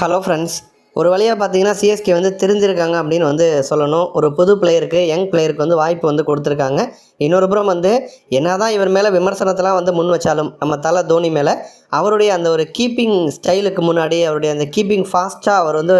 Hello friends ஒரு வழியாக பார்த்தீங்கன்னா சிஎஸ்கே வந்து தெரிஞ்சிருக்காங்க அப்படின்னு வந்து சொல்லணும். ஒரு புது பிளேயருக்கு யங் பிளேயருக்கு வந்து வாய்ப்பு வந்து கொடுத்துருக்காங்க. இன்னொரு புறம் வந்து என்ன தான் இவர் மேலே விமர்சனத்தெல்லாம் வந்து முன் வச்சாலும் நம்ம தலை தோனி மேலே அவருடைய அந்த ஒரு கீப்பிங் ஸ்டைலுக்கு முன்னாடி அவருடைய அந்த கீப்பிங் ஃபாஸ்ட்டாக அவர் வந்து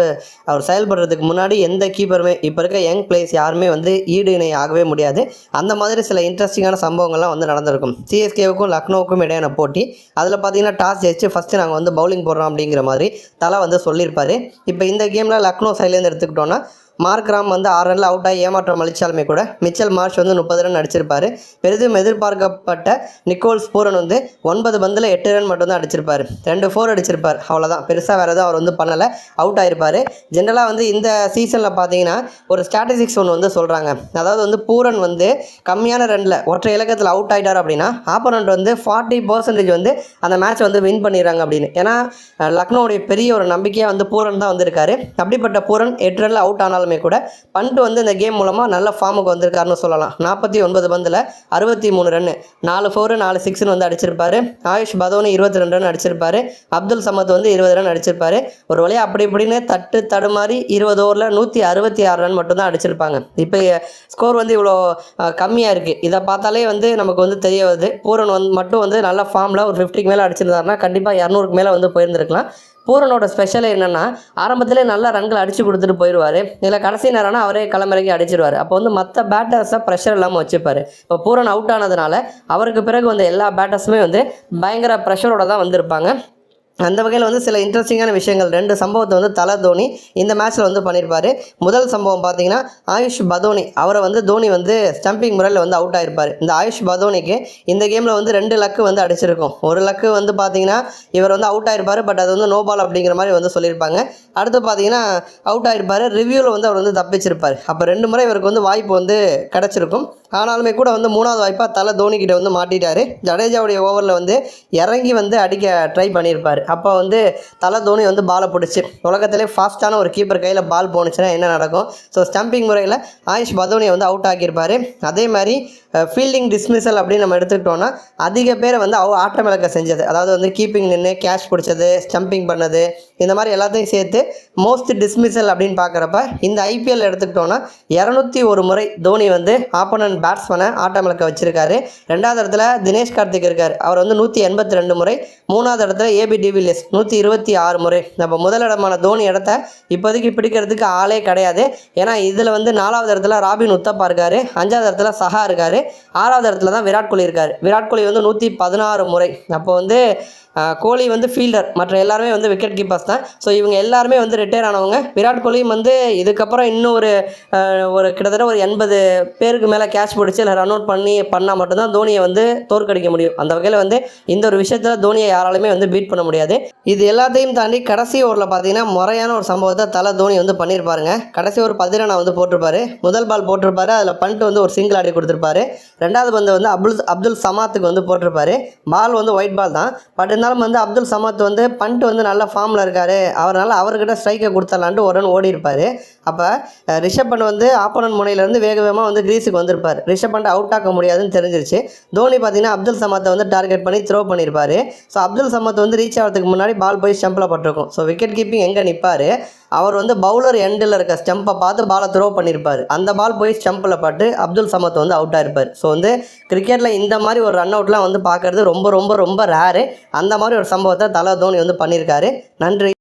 அவர் செயல்படுறதுக்கு முன்னாடி எந்த கீப்பருமே இப்போ இருக்க யங் பிளேயர்ஸ் யாருமே வந்து ஈடு இணை ஆகவே முடியாது. அந்த மாதிரி சில இன்ட்ரெஸ்டிங்கான சம்பவங்கள்லாம் வந்து நடந்திருக்கும். சிஎஸ்கேவுக்கும் லக்னோவுக்கும் இடையான போட்டி. அதில் பார்த்தீங்கன்னா டாஸ் ஜெயிச்சு ஃபஸ்ட்டு நாங்கள் வந்து பவுலிங் போடுறோம் அப்படிங்கிற மாதிரி தலை வந்து சொல்லியிருப்பார். இப்போ இப்போ இந்த கேமில் லக்னோ சைட்லேருந்து எடுத்துக்கிட்டோன்னா மார்க் ராம் வந்து ஆறு ரனில் அவுட் ஆகி ஏமாற்றம் அளித்தாலுமே கூட மிச்சல் மார்ஷ் வந்து முப்பது ரன் அடிச்சிருப்பாரு. பெரிதும் எதிர்பார்க்கப்பட்ட நிக்கோல்ஸ் பூரன் வந்து ஒன்பது பந்தில் எட்டு ரன் மட்டும்தான் அடிச்சிருப்பார். ரெண்டு ஃபோர் அடிச்சிருப்பார். அவ்வளோதான் பெருசாக வேறு எதுவும் அவர் வந்து பண்ணலை. அவுட் ஆகிருப்பார் ஜென்ரலாக வந்து இந்த சீசனில் பார்த்தீங்கன்னா ஒரு ஸ்ட்ராட்டஜிக்ஸ் ஒன்று வந்து சொல்கிறாங்க அதாவது வந்து பூரன் வந்து கம்மியான ரனில் ஒற்றை இலக்கத்தில் அவுட் ஆகிட்டார் அப்படின்னா ஆப்போனண்ட் வந்து ஃபார்ட்டி பர்சன்டேஜ் வந்து அந்த மேட்ச் வந்து வின் பண்ணிடுறாங்க அப்படின்னு. ஏன்னா லக்னோவுடைய பெரிய ஒரு நம்பிக்கையாக வந்து பூரன் தான் வந்திருக்காரு. அப்படிப்பட்ட பூரன் எட்டு ரனில் அவுட் ஆனாலுமே கூட பண்ட் வந்து இந்த கேம் மூலமாக நல்ல ஃபார்முக்கு வந்திருக்காருன்னு சொல்லலாம். நாற்பத்தி ஒன்பது பந்தில் அறுபத்தி மூணு ரன்னு நாலு ஃபோரு நாலு சிக்ஸ்னு வந்து அடிச்சிருப்பாரு. ஆயுஷ் பதோனி இருபத்தி ரெண்டு ரன் அடிச்சிருப்பாரு. அப்துல் சமத் வந்து இருபது ரன் அடிச்சிருப்பாரு. ஒரு வழியாக அப்படி இப்படின்னு தட்டு தடுமாறி இருபது ஓவரில் நூற்றி அறுபத்தி ஆறு ரன் மட்டும்தான் அடிச்சிருப்பாங்க. இப்போ ஸ்கோர் வந்து இவ்வளோ கம்மியாக இருக்குது இதை பார்த்தாலே வந்து நமக்கு வந்து தெரிய வருது. பூரன் வந்து மட்டும் வந்து நல்ல ஃபார்மில் ஒரு ஃபிஃப்டிக்கு மேலே அடிச்சிருந்தாருன்னா கண்டிப்பாக இரநூறுக்கு மேலே வந்து போயிருந்துருக்கலாம். பூரனோட ஸ்பெஷல் என்னென்னா ஆரம்பத்திலே நல்லா ரன்கள் அடித்து கொடுத்துட்டு போயிடுவார் இதில் கடைசி நேரம்னா அவரே களமிறங்கி அடிச்சிருவார். அப்போ வந்து மற்ற பேட்டர்ஸை ப்ரெஷர் இல்லாமல் வச்சுப்பார். இப்போ பூரன் அவுட் ஆனதுனால அவருக்கு பிறகு வந்த எல்லா பேட்டர்ஸுமே வந்து பயங்கர ப்ரெஷரோட தான் வந்திருப்பாங்க. அந்த வகையில் வந்து சில இன்ட்ரெஸ்டிங்கான விஷயங்கள். ரெண்டு சம்பவத்தை வந்து தலை தோனி இந்த மேட்ச்சில் வந்து பண்ணியிருப்பார். முதல் சம்பவம் பார்த்தீங்கன்னா ஆயுஷ் பதோனி அவரை வந்து தோனி வந்து ஸ்டம்பிங் முறையில் வந்து அவுட் ஆகிருப்பார் இந்த ஆயுஷ் பதோனிக்கு இந்த கேமில் வந்து ரெண்டு லக்கு வந்து அடிச்சிருக்கும். ஒரு லக்கு வந்து பார்த்தீங்கன்னா இவர் வந்து அவுட் ஆகிருப்பார் பட் அது வந்து நோ பால் அப்படிங்கிற மாதிரி வந்து சொல்லியிருப்பாங்க. அடுத்து பார்த்தீங்கன்னா அவுட் ஆகிருப்பார் ரிவ்யூவில் வந்து அவர் வந்து தப்பிச்சிருப்பார். அப்போ ரெண்டு முறை இவருக்கு வந்து வாய்ப்பு வந்து கிடச்சிருக்கும். ஆனாலுமே கூட வந்து மூணாவது வாய்ப்பாக தலை தோனிக்கிட்ட வந்து மாட்டிட்டாரு. ஜடேஜாவுடைய ஓவரில் வந்து இறங்கி வந்து அடிக்க ட்ரை பண்ணியிருப்பார் அப்போ வந்து தலை தோனி வந்து பாலை பிடிச்சி உலகத்திலே ஃபாஸ்ட்டான ஒரு கீப்பர் கையில் பால் போணுச்சுன்னா என்ன நடக்கும்? ஸோ ஸ்டம்பிங் முறையில் ஆயுஷ் பதோனியை வந்து அவுட் ஆக்கியிருப்பார். அதே மாதிரி ஃபீல்டிங் டிஸ்மிசல் அப்படின்னு நம்ம எடுத்துக்கிட்டோன்னா அதிக பேரை வந்து அவ ஆட்டமிழக்க செஞ்சது. அதாவது வந்து கீப்பிங் நின்று கேஷ் பிடிச்சது ஸ்டம்பிங் பண்ணது இந்த மாதிரி எல்லாத்தையும் சேர்த்து மோஸ்ட் டிஸ்மிசல் அப்படின்னு பார்க்குறப்ப இந்த ஐபிஎல் எடுத்துக்கிட்டோன்னா இரநூத்தி ஒரு முறை தோனி வந்து ஆப்போனன்ட் பேட்ஸ்மேனை ஆட்டம் இழக்க வச்சிருக்காரு. ரெண்டாவது இடத்துல தினேஷ் கார்த்திக் இருக்கார். அவர் வந்து நூற்றி எண்பத்தி ரெண்டு முறை. மூணாவது இடத்துல ஏபி டிவிலியர்ஸ் நூற்றி இருபத்தி ஆறு முறை. நம்ம முதலிடமான தோனி இடத்த இப்போதைக்கு பிடிக்கிறதுக்கு ஆளே கிடையாது. ஏன்னா இதில் வந்து நாலாவது இடத்துல ராபின் உத்தப்பா இருக்காரு. அஞ்சாவது இடத்துல சஹா இருக்காரு. ஆறாவது இடத்துல தான் விராட் கோலி இருக்கார். விராட் கோலி வந்து நூற்றி பதினாறு முறை. அப்போ வந்து கோலி வந்து ஃபீல்டர் மற்ற எல்லாருமே வந்து விக்கெட் கீப்பர்ஸ் தான். ஸோ இவங்க எல்லாருமே வந்து ரிட்டையர் ஆனவங்க. விராட் கோலியும் வந்து இதுக்கப்புறம் இன்னும் ஒரு ஒரு கிட்டத்தட்ட ஒரு எண்பது பேருக்கு மேலே கேட்ச் பிடிச்சி இல்லை ரன் அவுட் பண்ணி பண்ணால் மட்டும்தான் தோனியை வந்து தோற்கடிக்க முடியும். அந்த வகையில் வந்து இந்த ஒரு விஷயத்தில் தோனியை யாராலுமே வந்து பீட் பண்ண முடியாது. இது எல்லாத்தையும் தாண்டி கடைசி ஓவரில் பார்த்தீங்கன்னா முறையான ஒரு சம்பவத்தை தலை தோனி வந்து பண்ணியிருப்பாருங்க. கடைசி ஒரு பதிரனை வந்து போட்டிருப்பாரு. முதல் பால் போட்டிருப்பாரு. அதில் பண்ட்டு வந்து ஒரு சிங்கிள் ஆடி கொடுத்துருப்பாரு. ரெண்டாவது பந்து வந்து அப்துல் அப்துல் சமாத்துக்கு வந்து போட்டிருப்பாரு. பால் வந்து ஒயிட் பால் தான். பட் இருந்தாலும் வந்து அப்துல் சமாத் வந்து பண்ட் வந்து நல்ல ஃபார்மில் இருக்கார். அவரால் அவர்கிட்ட ஸ்ட்ரைக்கை கொடுத்துடலான்ட்டு ஒரு ரன் ஓடி இருப்பார் அப்போ ரிஷப் பண்ட் வந்து ஆப்போனன்ட் முனையிலேருந்து வேக வேகமாக வந்து கிரீஸுக்கு வந்திருப்பார். ரிஷப் பண்ட் அவுட் ஆக்க முடியாதுன்னு தெரிஞ்சிருச்சு. தோனி பார்த்தீங்கன்னா அப்துல் சமாத்தை வந்து டார்கெட் பண்ணி த்ரோ பண்ணியிருப்பார். ஸோ அப்துல் சமத் வந்து ரீச் ஆகிறதுக்கு முன்னாடி பால் போய் ஸ்டம்பில் பட்டிருக்கும். ஸோ விக்கெட் கீப்பிங் எங்கே நிற்பார் அவர் வந்து பவுலர் எண்டில் இருக்க ஸ்டம்பை பார்த்து பாலை த்ரோ பண்ணியிருப்பார் அந்த பால் போய் ஸ்டம்பில் பட்டு அப்துல் சமத் வந்து அவுட் ஆகிருப்பார் ஸோ வந்து கிரிக்கெட்டில் இந்த மாதிரி ஒரு ரன் அவுட்லாம் வந்து பார்க்கறது ரொம்ப ரொம்ப ரொம்ப ரேரு அந்த மாதிரி ஒரு சம்பவத்தை தலை தோனி வந்து பண்ணியிருக்காரு நன்றி.